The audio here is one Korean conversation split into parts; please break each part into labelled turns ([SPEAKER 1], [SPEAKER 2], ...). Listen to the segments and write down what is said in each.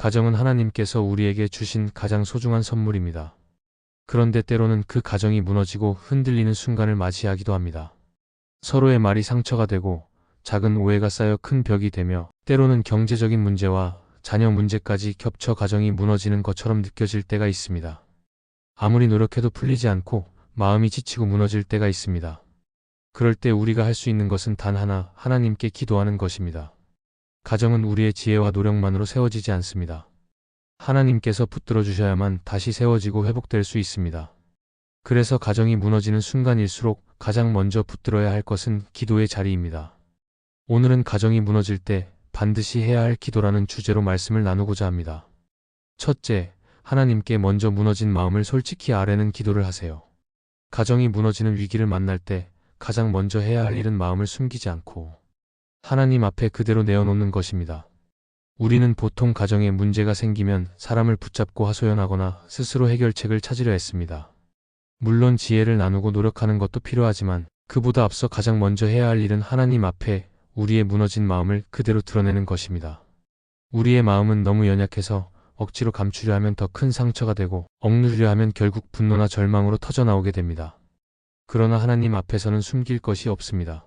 [SPEAKER 1] 가정은 하나님께서 우리에게 주신 가장 소중한 선물입니다. 그런데 때로는 그 가정이 무너지고 흔들리는 순간을 맞이하기도 합니다. 서로의 말이 상처가 되고 작은 오해가 쌓여 큰 벽이 되며 때로는 경제적인 문제와 자녀 문제까지 겹쳐 가정이 무너지는 것처럼 느껴질 때가 있습니다. 아무리 노력해도 풀리지 않고 마음이 지치고 무너질 때가 있습니다. 그럴 때 우리가 할 수 있는 것은 단 하나, 하나님께 기도하는 것입니다. 가정은 우리의 지혜와 노력만으로 세워지지 않습니다. 하나님께서 붙들어 주셔야만 다시 세워지고 회복될 수 있습니다. 그래서 가정이 무너지는 순간일수록 가장 먼저 붙들어야 할 것은 기도의 자리입니다. 오늘은 가정이 무너질 때 반드시 해야 할 기도라는 주제로 말씀을 나누고자 합니다. 첫째, 하나님께 먼저 무너진 마음을 솔직히 아뢰는 기도를 하세요. 가정이 무너지는 위기를 만날 때 가장 먼저 해야 할 일은 마음을 숨기지 않고 하나님 앞에 그대로 내어놓는 것입니다. 우리는 보통 가정에 문제가 생기면 사람을 붙잡고 하소연하거나 스스로 해결책을 찾으려 했습니다. 물론 지혜를 나누고 노력하는 것도 필요하지만 그보다 앞서 가장 먼저 해야 할 일은 하나님 앞에 우리의 무너진 마음을 그대로 드러내는 것입니다. 우리의 마음은 너무 연약해서 억지로 감추려 하면 더 큰 상처가 되고 억누르려 하면 결국 분노나 절망으로 터져나오게 됩니다. 그러나 하나님 앞에서는 숨길 것이 없습니다.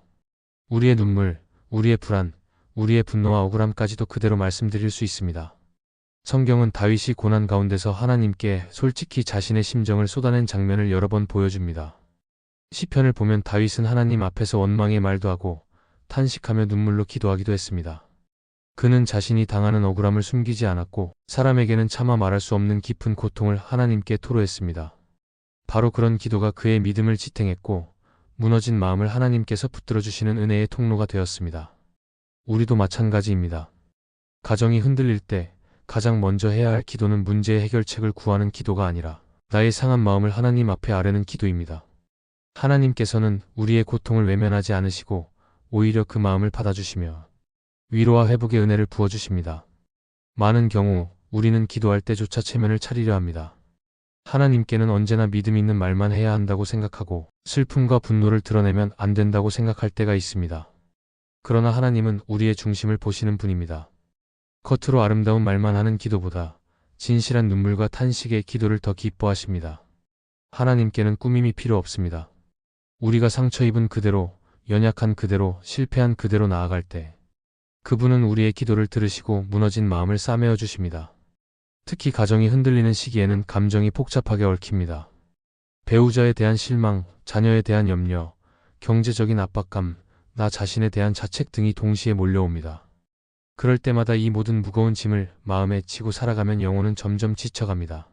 [SPEAKER 1] 우리의 눈물, 우리의 불안, 우리의 분노와 억울함까지도 그대로 말씀드릴 수 있습니다. 성경은 다윗이 고난 가운데서 하나님께 솔직히 자신의 심정을 쏟아낸 장면을 여러 번 보여줍니다. 시편을 보면 다윗은 하나님 앞에서 원망의 말도 하고 탄식하며 눈물로 기도하기도 했습니다. 그는 자신이 당하는 억울함을 숨기지 않았고 사람에게는 차마 말할 수 없는 깊은 고통을 하나님께 토로했습니다. 바로 그런 기도가 그의 믿음을 지탱했고 무너진 마음을 하나님께서 붙들어 주시는 은혜의 통로가 되었습니다. 우리도 마찬가지입니다. 가정이 흔들릴 때 가장 먼저 해야 할 기도는 문제의 해결책을 구하는 기도가 아니라 나의 상한 마음을 하나님 앞에 아뢰는 기도입니다. 하나님께서는 우리의 고통을 외면하지 않으시고 오히려 그 마음을 받아주시며 위로와 회복의 은혜를 부어주십니다. 많은 경우 우리는 기도할 때조차 체면을 차리려 합니다. 하나님께는 언제나 믿음 있는 말만 해야 한다고 생각하고 슬픔과 분노를 드러내면 안 된다고 생각할 때가 있습니다. 그러나 하나님은 우리의 중심을 보시는 분입니다. 겉으로 아름다운 말만 하는 기도보다 진실한 눈물과 탄식의 기도를 더 기뻐하십니다. 하나님께는 꾸밈이 필요 없습니다. 우리가 상처 입은 그대로, 연약한 그대로, 실패한 그대로 나아갈 때 그분은 우리의 기도를 들으시고 무너진 마음을 싸매어 주십니다. 특히 가정이 흔들리는 시기에는 감정이 복잡하게 얽힙니다. 배우자에 대한 실망, 자녀에 대한 염려, 경제적인 압박감, 나 자신에 대한 자책 등이 동시에 몰려옵니다. 그럴 때마다 이 모든 무거운 짐을 마음에 지고 살아가면 영혼은 점점 지쳐갑니다.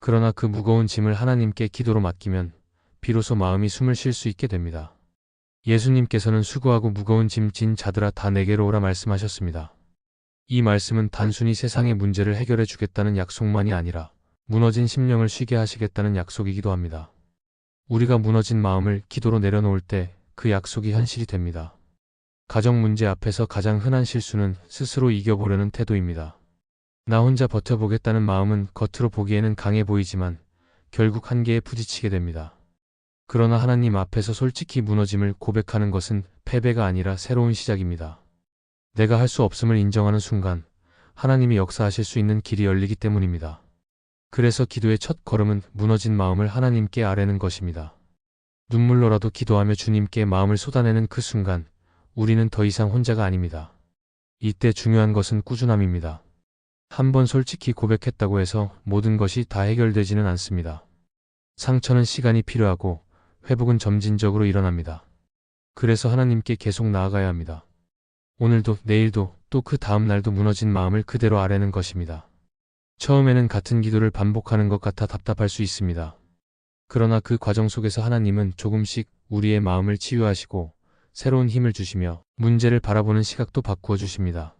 [SPEAKER 1] 그러나 그 무거운 짐을 하나님께 기도로 맡기면 비로소 마음이 숨을 쉴 수 있게 됩니다. 예수님께서는 수고하고 무거운 짐진 자들아 다 내게로 오라 말씀하셨습니다. 이 말씀은 단순히 세상의 문제를 해결해 주겠다는 약속만이 아니라 무너진 심령을 쉬게 하시겠다는 약속이기도 합니다. 우리가 무너진 마음을 기도로 내려놓을 때 그 약속이 현실이 됩니다. 가정 문제 앞에서 가장 흔한 실수는 스스로 이겨보려는 태도입니다. 나 혼자 버텨보겠다는 마음은 겉으로 보기에는 강해 보이지만 결국 한계에 부딪히게 됩니다. 그러나 하나님 앞에서 솔직히 무너짐을 고백하는 것은 패배가 아니라 새로운 시작입니다. 내가 할 수 없음을 인정하는 순간 하나님이 역사하실 수 있는 길이 열리기 때문입니다. 그래서 기도의 첫 걸음은 무너진 마음을 하나님께 아뢰는 것입니다. 눈물로라도 기도하며 주님께 마음을 쏟아내는 그 순간 우리는 더 이상 혼자가 아닙니다. 이때 중요한 것은 꾸준함입니다. 한 번 솔직히 고백했다고 해서 모든 것이 다 해결되지는 않습니다. 상처는 시간이 필요하고 회복은 점진적으로 일어납니다. 그래서 하나님께 계속 나아가야 합니다. 오늘도 내일도 또 그 다음 날도 무너진 마음을 그대로 아뢰는 것입니다. 처음에는 같은 기도를 반복하는 것 같아 답답할 수 있습니다. 그러나 그 과정 속에서 하나님은 조금씩 우리의 마음을 치유하시고 새로운 힘을 주시며 문제를 바라보는 시각도 바꾸어 주십니다.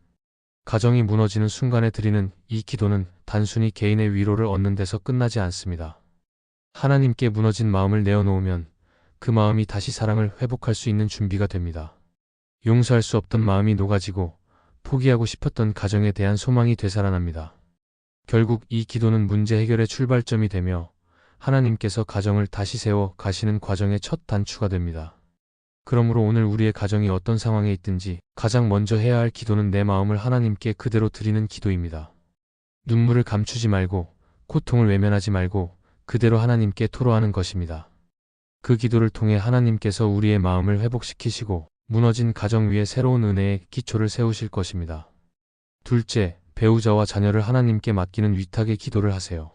[SPEAKER 1] 가정이 무너지는 순간에 드리는 이 기도는 단순히 개인의 위로를 얻는 데서 끝나지 않습니다. 하나님께 무너진 마음을 내어놓으면 그 마음이 다시 사랑을 회복할 수 있는 준비가 됩니다. 용서할 수 없던 마음이 녹아지고 포기하고 싶었던 가정에 대한 소망이 되살아납니다. 결국 이 기도는 문제 해결의 출발점이 되며 하나님께서 가정을 다시 세워 가시는 과정의 첫 단추가 됩니다. 그러므로 오늘 우리의 가정이 어떤 상황에 있든지 가장 먼저 해야 할 기도는 내 마음을 하나님께 그대로 드리는 기도입니다. 눈물을 감추지 말고 고통을 외면하지 말고 그대로 하나님께 토로하는 것입니다. 그 기도를 통해 하나님께서 우리의 마음을 회복시키시고 무너진 가정 위에 새로운 은혜의 기초를 세우실 것입니다. 둘째, 배우자와 자녀를 하나님께 맡기는 위탁의 기도를 하세요.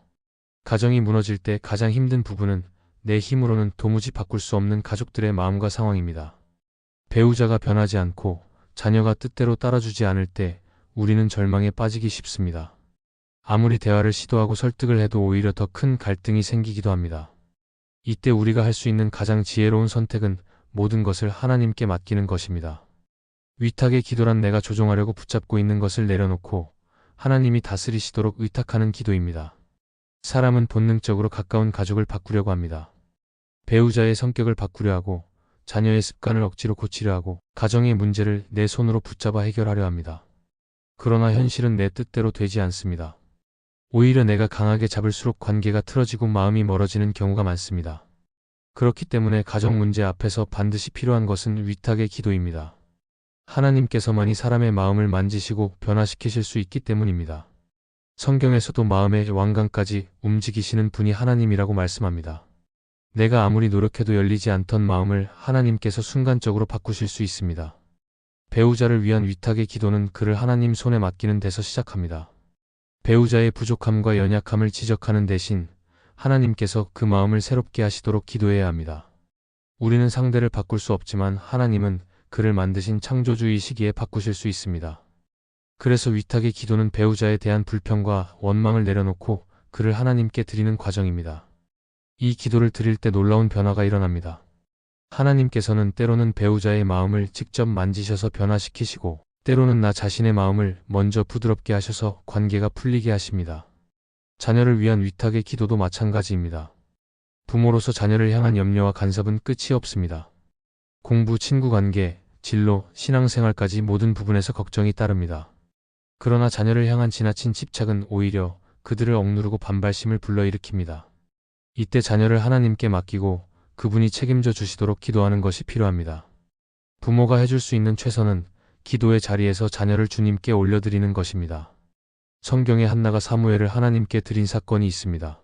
[SPEAKER 1] 가정이 무너질 때 가장 힘든 부분은 내 힘으로는 도무지 바꿀 수 없는 가족들의 마음과 상황입니다. 배우자가 변하지 않고 자녀가 뜻대로 따라주지 않을 때 우리는 절망에 빠지기 쉽습니다. 아무리 대화를 시도하고 설득을 해도 오히려 더 큰 갈등이 생기기도 합니다. 이때 우리가 할 수 있는 가장 지혜로운 선택은 모든 것을 하나님께 맡기는 것입니다. 위탁의 기도란 내가 조종하려고 붙잡고 있는 것을 내려놓고 하나님이 다스리시도록 의탁하는 기도입니다. 사람은 본능적으로 가까운 가족을 바꾸려고 합니다. 배우자의 성격을 바꾸려 하고 자녀의 습관을 억지로 고치려 하고 가정의 문제를 내 손으로 붙잡아 해결하려 합니다. 그러나 현실은 내 뜻대로 되지 않습니다. 오히려 내가 강하게 잡을수록 관계가 틀어지고 마음이 멀어지는 경우가 많습니다. 그렇기 때문에 가정 문제 앞에서 반드시 필요한 것은 위탁의 기도입니다. 하나님께서만이 사람의 마음을 만지시고 변화시키실 수 있기 때문입니다. 성경에서도 마음의 왕관까지 움직이시는 분이 하나님이라고 말씀합니다. 내가 아무리 노력해도 열리지 않던 마음을 하나님께서 순간적으로 바꾸실 수 있습니다. 배우자를 위한 위탁의 기도는 그를 하나님 손에 맡기는 데서 시작합니다. 배우자의 부족함과 연약함을 지적하는 대신 하나님께서 그 마음을 새롭게 하시도록 기도해야 합니다. 우리는 상대를 바꿀 수 없지만 하나님은 그를 만드신 창조주의 시기에 바꾸실 수 있습니다. 그래서 위탁의 기도는 배우자에 대한 불평과 원망을 내려놓고 그를 하나님께 드리는 과정입니다. 이 기도를 드릴 때 놀라운 변화가 일어납니다. 하나님께서는 때로는 배우자의 마음을 직접 만지셔서 변화시키시고 때로는 나 자신의 마음을 먼저 부드럽게 하셔서 관계가 풀리게 하십니다. 자녀를 위한 위탁의 기도도 마찬가지입니다. 부모로서 자녀를 향한 염려와 간섭은 끝이 없습니다. 공부, 친구 관계, 진로, 신앙생활까지 모든 부분에서 걱정이 따릅니다. 그러나 자녀를 향한 지나친 집착은 오히려 그들을 억누르고 반발심을 불러일으킵니다. 이때 자녀를 하나님께 맡기고 그분이 책임져 주시도록 기도하는 것이 필요합니다. 부모가 해줄 수 있는 최선은 기도의 자리에서 자녀를 주님께 올려드리는 것입니다. 성경에 한나가 사무엘을 하나님께 드린 사건이 있습니다.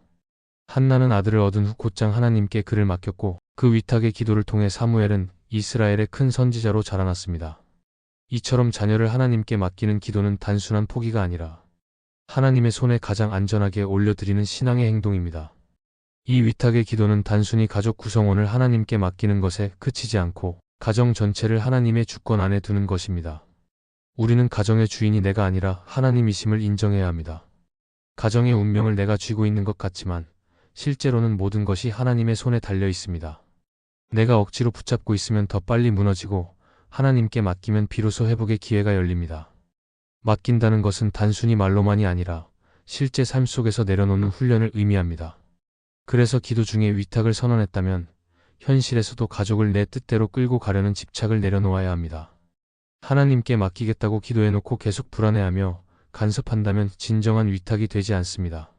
[SPEAKER 1] 한나는 아들을 얻은 후 곧장 하나님께 그를 맡겼고 그 위탁의 기도를 통해 사무엘은 이스라엘의 큰 선지자로 자라났습니다. 이처럼 자녀를 하나님께 맡기는 기도는 단순한 포기가 아니라 하나님의 손에 가장 안전하게 올려드리는 신앙의 행동입니다. 이 위탁의 기도는 단순히 가족 구성원을 하나님께 맡기는 것에 그치지 않고 가정 전체를 하나님의 주권 안에 두는 것입니다. 우리는 가정의 주인이 내가 아니라 하나님이심을 인정해야 합니다. 가정의 운명을 내가 쥐고 있는 것 같지만 실제로는 모든 것이 하나님의 손에 달려 있습니다. 내가 억지로 붙잡고 있으면 더 빨리 무너지고 하나님께 맡기면 비로소 회복의 기회가 열립니다. 맡긴다는 것은 단순히 말로만이 아니라 실제 삶 속에서 내려놓는 훈련을 의미합니다. 그래서 기도 중에 위탁을 선언했다면 현실에서도 가족을 내 뜻대로 끌고 가려는 집착을 내려놓아야 합니다. 하나님께 맡기겠다고 기도해놓고 계속 불안해하며 간섭한다면 진정한 위탁이 되지 않습니다.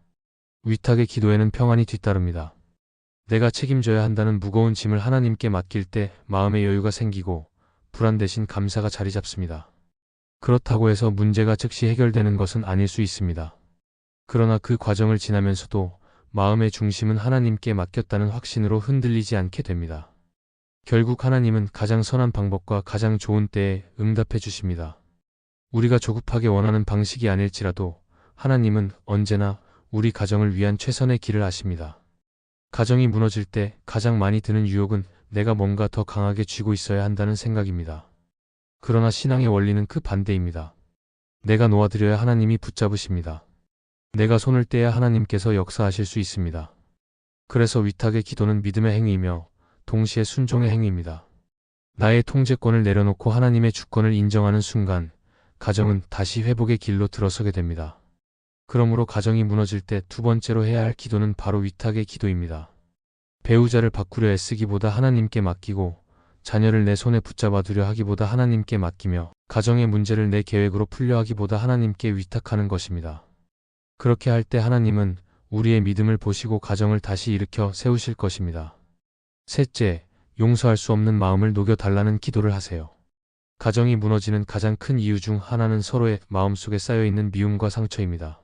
[SPEAKER 1] 위탁의 기도에는 평안이 뒤따릅니다. 내가 책임져야 한다는 무거운 짐을 하나님께 맡길 때 마음의 여유가 생기고 불안 대신 감사가 자리 잡습니다. 그렇다고 해서 문제가 즉시 해결되는 것은 아닐 수 있습니다. 그러나 그 과정을 지나면서도 마음의 중심은 하나님께 맡겼다는 확신으로 흔들리지 않게 됩니다. 결국 하나님은 가장 선한 방법과 가장 좋은 때에 응답해 주십니다. 우리가 조급하게 원하는 방식이 아닐지라도 하나님은 언제나 우리 가정을 위한 최선의 길을 아십니다. 가정이 무너질 때 가장 많이 드는 유혹은 내가 뭔가 더 강하게 쥐고 있어야 한다는 생각입니다. 그러나 신앙의 원리는 그 반대입니다. 내가 놓아드려야 하나님이 붙잡으십니다. 내가 손을 떼야 하나님께서 역사하실 수 있습니다. 그래서 위탁의 기도는 믿음의 행위이며 동시에 순종의 행위입니다. 나의 통제권을 내려놓고 하나님의 주권을 인정하는 순간 가정은 다시 회복의 길로 들어서게 됩니다. 그러므로 가정이 무너질 때 두 번째로 해야 할 기도는 바로 위탁의 기도입니다. 배우자를 바꾸려 애쓰기보다 하나님께 맡기고 자녀를 내 손에 붙잡아 두려 하기보다 하나님께 맡기며 가정의 문제를 내 계획으로 풀려 하기보다 하나님께 위탁하는 것입니다. 그렇게 할 때 하나님은 우리의 믿음을 보시고 가정을 다시 일으켜 세우실 것입니다. 셋째, 용서할 수 없는 마음을 녹여달라는 기도를 하세요. 가정이 무너지는 가장 큰 이유 중 하나는 서로의 마음속에 쌓여있는 미움과 상처입니다.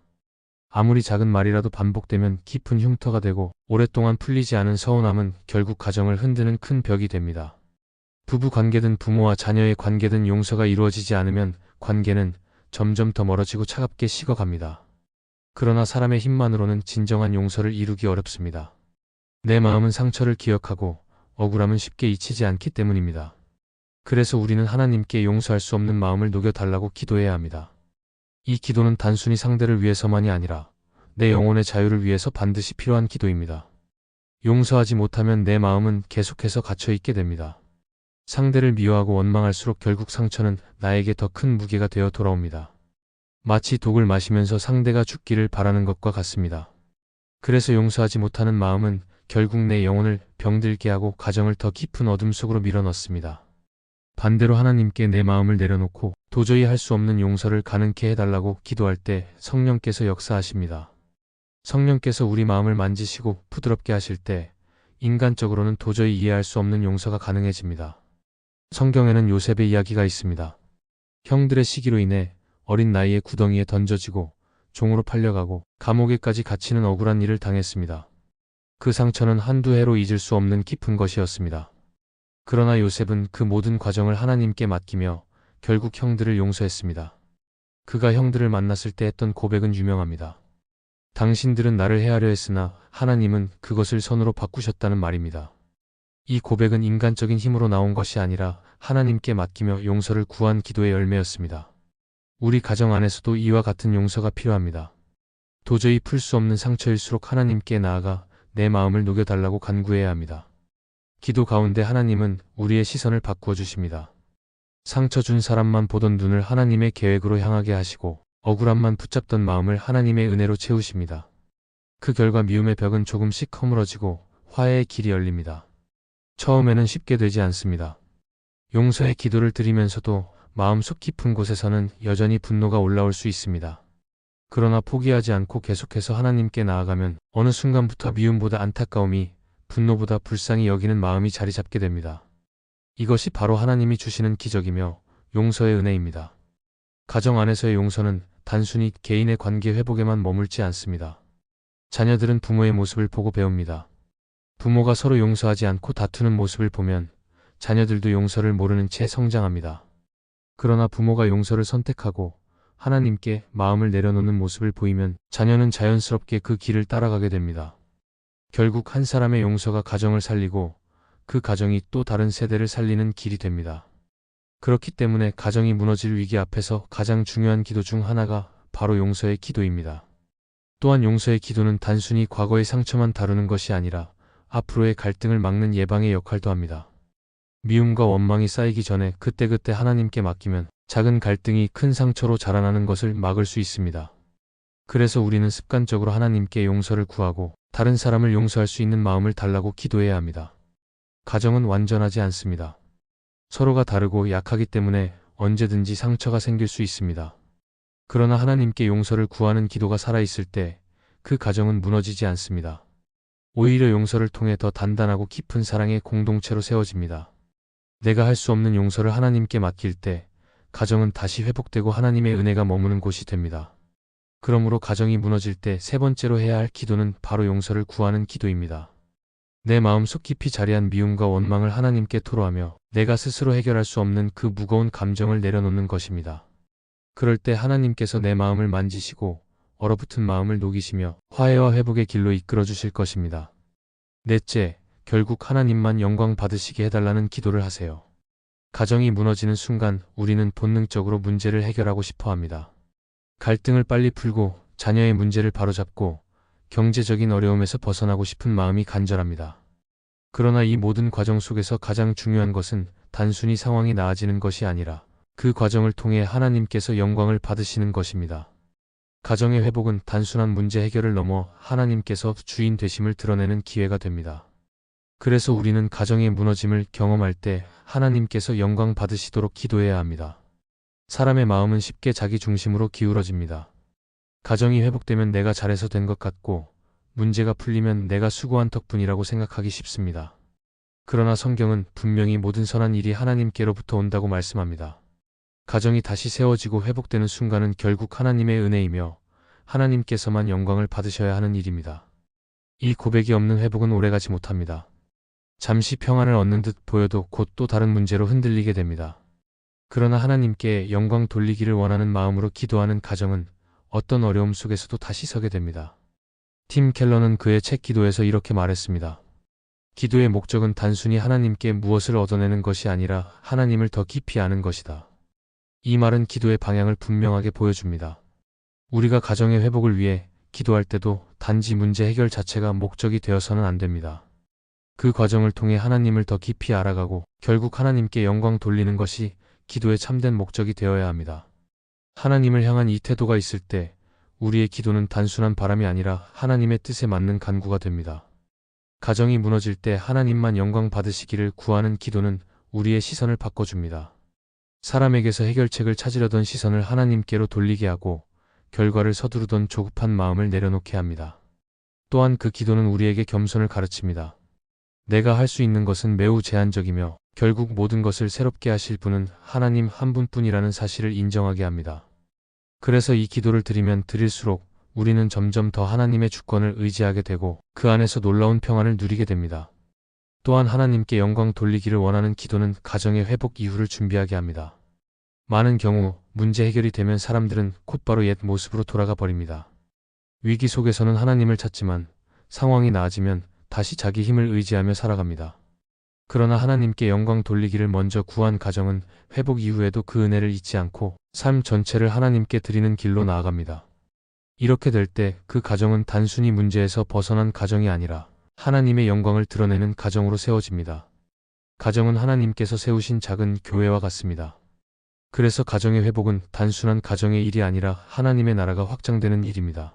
[SPEAKER 1] 아무리 작은 말이라도 반복되면 깊은 흉터가 되고 오랫동안 풀리지 않은 서운함은 결국 가정을 흔드는 큰 벽이 됩니다. 부부 관계든 부모와 자녀의 관계든 용서가 이루어지지 않으면 관계는 점점 더 멀어지고 차갑게 식어갑니다. 그러나 사람의 힘만으로는 진정한 용서를 이루기 어렵습니다. 내 마음은 상처를 기억하고 억울함은 쉽게 잊히지 않기 때문입니다. 그래서 우리는 하나님께 용서할 수 없는 마음을 녹여달라고 기도해야 합니다. 이 기도는 단순히 상대를 위해서만이 아니라 내 영혼의 자유를 위해서 반드시 필요한 기도입니다. 용서하지 못하면 내 마음은 계속해서 갇혀있게 됩니다. 상대를 미워하고 원망할수록 결국 상처는 나에게 더 큰 무게가 되어 돌아옵니다. 마치 독을 마시면서 상대가 죽기를 바라는 것과 같습니다. 그래서 용서하지 못하는 마음은 결국 내 영혼을 병들게 하고 가정을 더 깊은 어둠 속으로 밀어넣습니다. 반대로 하나님께 내 마음을 내려놓고 도저히 할 수 없는 용서를 가능케 해달라고 기도할 때 성령께서 역사하십니다. 성령께서 우리 마음을 만지시고 부드럽게 하실 때 인간적으로는 도저히 이해할 수 없는 용서가 가능해집니다. 성경에는 요셉의 이야기가 있습니다. 형들의 시기로 인해 어린 나이에 구덩이에 던져지고 종으로 팔려가고 감옥에까지 갇히는 억울한 일을 당했습니다. 그 상처는 한두 해로 잊을 수 없는 깊은 것이었습니다. 그러나 요셉은 그 모든 과정을 하나님께 맡기며 결국 형들을 용서했습니다. 그가 형들을 만났을 때 했던 고백은 유명합니다. 당신들은 나를 해하려 했으나 하나님은 그것을 선으로 바꾸셨다는 말입니다. 이 고백은 인간적인 힘으로 나온 것이 아니라 하나님께 맡기며 용서를 구한 기도의 열매였습니다. 우리 가정 안에서도 이와 같은 용서가 필요합니다. 도저히 풀 수 없는 상처일수록 하나님께 나아가 내 마음을 녹여달라고 간구해야 합니다. 기도 가운데 하나님은 우리의 시선을 바꾸어 주십니다. 상처 준 사람만 보던 눈을 하나님의 계획으로 향하게 하시고 억울함만 붙잡던 마음을 하나님의 은혜로 채우십니다. 그 결과 미움의 벽은 조금씩 허물어지고 화해의 길이 열립니다. 처음에는 쉽게 되지 않습니다. 용서의 기도를 드리면서도 마음속 깊은 곳에서는 여전히 분노가 올라올 수 있습니다. 그러나 포기하지 않고 계속해서 하나님께 나아가면 어느 순간부터 미움보다 안타까움이 분노보다 불쌍히 여기는 마음이 자리 잡게 됩니다. 이것이 바로 하나님이 주시는 기적이며 용서의 은혜입니다. 가정 안에서의 용서는 단순히 개인의 관계 회복에만 머물지 않습니다. 자녀들은 부모의 모습을 보고 배웁니다. 부모가 서로 용서하지 않고 다투는 모습을 보면 자녀들도 용서를 모르는 채 성장합니다. 그러나 부모가 용서를 선택하고 하나님께 마음을 내려놓는 모습을 보이면 자녀는 자연스럽게 그 길을 따라가게 됩니다. 결국 한 사람의 용서가 가정을 살리고 그 가정이 또 다른 세대를 살리는 길이 됩니다. 그렇기 때문에 가정이 무너질 위기 앞에서 가장 중요한 기도 중 하나가 바로 용서의 기도입니다. 또한 용서의 기도는 단순히 과거의 상처만 다루는 것이 아니라 앞으로의 갈등을 막는 예방의 역할도 합니다. 미움과 원망이 쌓이기 전에 그때그때 하나님께 맡기면 작은 갈등이 큰 상처로 자라나는 것을 막을 수 있습니다. 그래서 우리는 습관적으로 하나님께 용서를 구하고 다른 사람을 용서할 수 있는 마음을 달라고 기도해야 합니다. 가정은 완전하지 않습니다. 서로가 다르고 약하기 때문에 언제든지 상처가 생길 수 있습니다. 그러나 하나님께 용서를 구하는 기도가 살아있을 때 그 가정은 무너지지 않습니다. 오히려 용서를 통해 더 단단하고 깊은 사랑의 공동체로 세워집니다. 내가 할 수 없는 용서를 하나님께 맡길 때 가정은 다시 회복되고 하나님의 은혜가 머무는 곳이 됩니다. 그러므로 가정이 무너질 때 세 번째로 해야 할 기도는 바로 용서를 구하는 기도입니다. 내 마음속 깊이 자리한 미움과 원망을 하나님께 토로하며 내가 스스로 해결할 수 없는 그 무거운 감정을 내려놓는 것입니다. 그럴 때 하나님께서 내 마음을 만지시고 얼어붙은 마음을 녹이시며 화해와 회복의 길로 이끌어 주실 것입니다. 넷째, 결국 하나님만 영광 받으시게 해달라는 기도를 하세요. 가정이 무너지는 순간 우리는 본능적으로 문제를 해결하고 싶어 합니다. 갈등을 빨리 풀고 자녀의 문제를 바로잡고 경제적인 어려움에서 벗어나고 싶은 마음이 간절합니다. 그러나 이 모든 과정 속에서 가장 중요한 것은 단순히 상황이 나아지는 것이 아니라 그 과정을 통해 하나님께서 영광을 받으시는 것입니다. 가정의 회복은 단순한 문제 해결을 넘어 하나님께서 주인 되심을 드러내는 기회가 됩니다. 그래서 우리는 가정의 무너짐을 경험할 때 하나님께서 영광 받으시도록 기도해야 합니다. 사람의 마음은 쉽게 자기 중심으로 기울어집니다. 가정이 회복되면 내가 잘해서 된 것 같고 문제가 풀리면 내가 수고한 덕분이라고 생각하기 쉽습니다. 그러나 성경은 분명히 모든 선한 일이 하나님께로부터 온다고 말씀합니다. 가정이 다시 세워지고 회복되는 순간은 결국 하나님의 은혜이며 하나님께서만 영광을 받으셔야 하는 일입니다. 이 고백이 없는 회복은 오래가지 못합니다. 잠시 평안을 얻는 듯 보여도 곧 또 다른 문제로 흔들리게 됩니다. 그러나 하나님께 영광 돌리기를 원하는 마음으로 기도하는 가정은 어떤 어려움 속에서도 다시 서게 됩니다. 팀 켈러는 그의 책 기도에서 이렇게 말했습니다. 기도의 목적은 단순히 하나님께 무엇을 얻어내는 것이 아니라 하나님을 더 깊이 아는 것이다. 이 말은 기도의 방향을 분명하게 보여줍니다. 우리가 가정의 회복을 위해 기도할 때도 단지 문제 해결 자체가 목적이 되어서는 안 됩니다. 그 과정을 통해 하나님을 더 깊이 알아가고 결국 하나님께 영광 돌리는 것이 기도의 참된 목적이 되어야 합니다. 하나님을 향한 이 태도가 있을 때 우리의 기도는 단순한 바람이 아니라 하나님의 뜻에 맞는 간구가 됩니다. 가정이 무너질 때 하나님만 영광 받으시기를 구하는 기도는 우리의 시선을 바꿔줍니다. 사람에게서 해결책을 찾으려던 시선을 하나님께로 돌리게 하고 결과를 서두르던 조급한 마음을 내려놓게 합니다. 또한 그 기도는 우리에게 겸손을 가르칩니다. 내가 할 수 있는 것은 매우 제한적이며 결국 모든 것을 새롭게 하실 분은 하나님 한 분뿐이라는 사실을 인정하게 합니다. 그래서 이 기도를 드리면 드릴수록 우리는 점점 더 하나님의 주권을 의지하게 되고 그 안에서 놀라운 평안을 누리게 됩니다. 또한 하나님께 영광 돌리기를 원하는 기도는 가정의 회복 이후를 준비하게 합니다. 많은 경우 문제 해결이 되면 사람들은 곧바로 옛 모습으로 돌아가 버립니다. 위기 속에서는 하나님을 찾지만 상황이 나아지면 다시 자기 힘을 의지하며 살아갑니다. 그러나 하나님께 영광 돌리기를 먼저 구한 가정은 회복 이후에도 그 은혜를 잊지 않고 삶 전체를 하나님께 드리는 길로 나아갑니다. 이렇게 될 때 그 가정은 단순히 문제에서 벗어난 가정이 아니라 하나님의 영광을 드러내는 가정으로 세워집니다. 가정은 하나님께서 세우신 작은 교회와 같습니다. 그래서 가정의 회복은 단순한 가정의 일이 아니라 하나님의 나라가 확장되는 일입니다.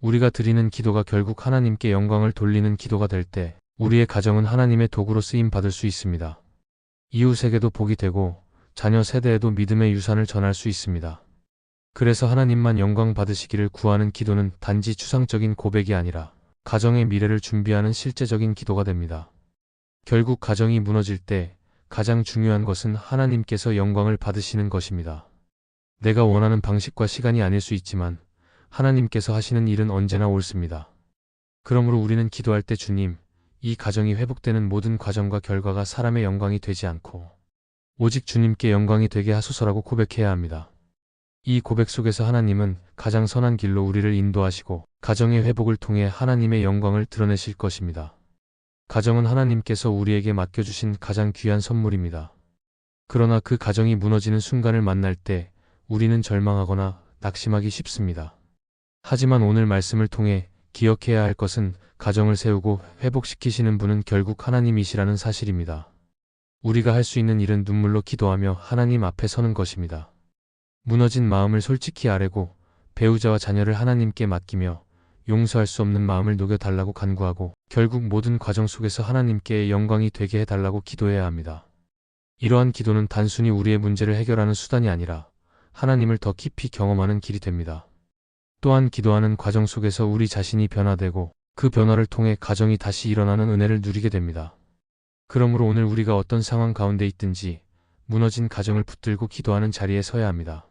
[SPEAKER 1] 우리가 드리는 기도가 결국 하나님께 영광을 돌리는 기도가 될 때 우리의 가정은 하나님의 도구로 쓰임 받을 수 있습니다. 이웃에게도 복이 되고 자녀 세대에도 믿음의 유산을 전할 수 있습니다. 그래서 하나님만 영광 받으시기를 구하는 기도는 단지 추상적인 고백이 아니라 가정의 미래를 준비하는 실제적인 기도가 됩니다. 결국 가정이 무너질 때 가장 중요한 것은 하나님께서 영광을 받으시는 것입니다. 내가 원하는 방식과 시간이 아닐 수 있지만 하나님께서 하시는 일은 언제나 옳습니다. 그러므로 우리는 기도할 때 주님, 이 가정이 회복되는 모든 과정과 결과가 사람의 영광이 되지 않고 오직 주님께 영광이 되게 하소서라고 고백해야 합니다. 이 고백 속에서 하나님은 가장 선한 길로 우리를 인도하시고 가정의 회복을 통해 하나님의 영광을 드러내실 것입니다. 가정은 하나님께서 우리에게 맡겨주신 가장 귀한 선물입니다. 그러나 그 가정이 무너지는 순간을 만날 때 우리는 절망하거나 낙심하기 쉽습니다. 하지만 오늘 말씀을 통해 기억해야 할 것은 가정을 세우고 회복시키시는 분은 결국 하나님이시라는 사실입니다. 우리가 할 수 있는 일은 눈물로 기도하며 하나님 앞에 서는 것입니다. 무너진 마음을 솔직히 아뢰고 배우자와 자녀를 하나님께 맡기며 용서할 수 없는 마음을 녹여달라고 간구하고 결국 모든 과정 속에서 하나님께 영광이 되게 해달라고 기도해야 합니다. 이러한 기도는 단순히 우리의 문제를 해결하는 수단이 아니라 하나님을 더 깊이 경험하는 길이 됩니다. 또한 기도하는 과정 속에서 우리 자신이 변화되고 그 변화를 통해 가정이 다시 일어나는 은혜를 누리게 됩니다. 그러므로 오늘 우리가 어떤 상황 가운데 있든지 무너진 가정을 붙들고 기도하는 자리에 서야 합니다.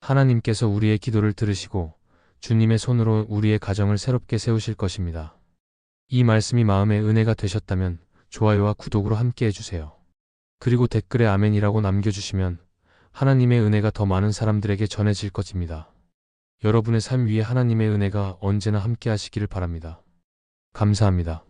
[SPEAKER 1] 하나님께서 우리의 기도를 들으시고 주님의 손으로 우리의 가정을 새롭게 세우실 것입니다. 이 말씀이 마음의 은혜가 되셨다면 좋아요와 구독으로 함께 해주세요. 그리고 댓글에 아멘이라고 남겨주시면 하나님의 은혜가 더 많은 사람들에게 전해질 것입니다. 여러분의 삶 위에 하나님의 은혜가 언제나 함께 하시기를 바랍니다. 감사합니다.